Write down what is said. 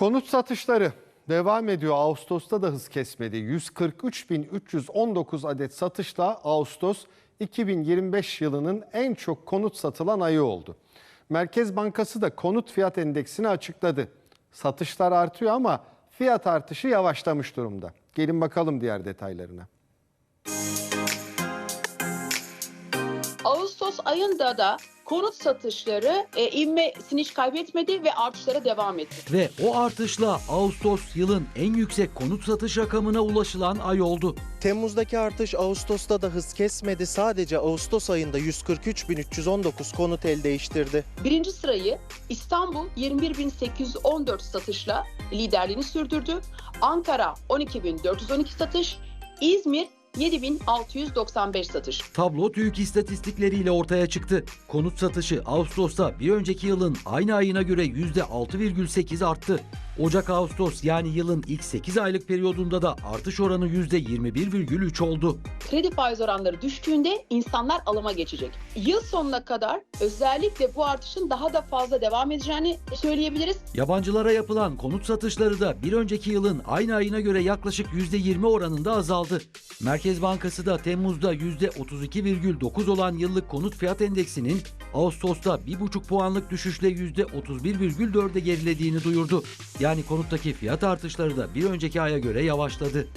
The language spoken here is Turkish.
Konut satışları devam ediyor. Ağustos'ta da hız kesmedi. 143.319 adet satışla Ağustos 2025 yılının en çok konut satılan ayı oldu. Merkez Bankası da konut fiyat endeksini açıkladı. Satışlar artıyor ama fiyat artışı yavaşlamış durumda. Gelin bakalım diğer detaylarına. Ağustos ayında da konut satışları e, ivmesini hiç kaybetmedi ve artışlara devam etti. Ve o artışla Ağustos yılın en yüksek konut satış rakamına ulaşılan ay oldu. Temmuz'daki artış Ağustos'ta da hız kesmedi. Sadece Ağustos ayında 143.319 konut el değiştirdi. Birinci sırayı İstanbul 21.814 satışla liderliğini sürdürdü. Ankara 12.412 satış, İzmir 7695 satış. Tablo TÜİK istatistikleriyle ortaya çıktı. Konut satışı Ağustos'ta bir önceki yılın aynı ayına göre %6,8 arttı. Ocak-Ağustos yani yılın ilk 8 aylık periyodunda da artış oranı %21,3 oldu. Kredi faiz oranları düştüğünde insanlar alıma geçecek. Yıl sonuna kadar özellikle bu artışın daha da fazla devam edeceğini söyleyebiliriz. Yabancılara yapılan konut satışları da bir önceki yılın aynı ayına göre yaklaşık %20 oranında azaldı. Merkez Bankası da Temmuz'da %32,9 olan yıllık konut fiyat endeksinin Ağustos'ta 1,5 puanlık düşüşle %31,4'e gerilediğini duyurdu. Yani konuttaki fiyat artışları da bir önceki aya göre yavaşladı.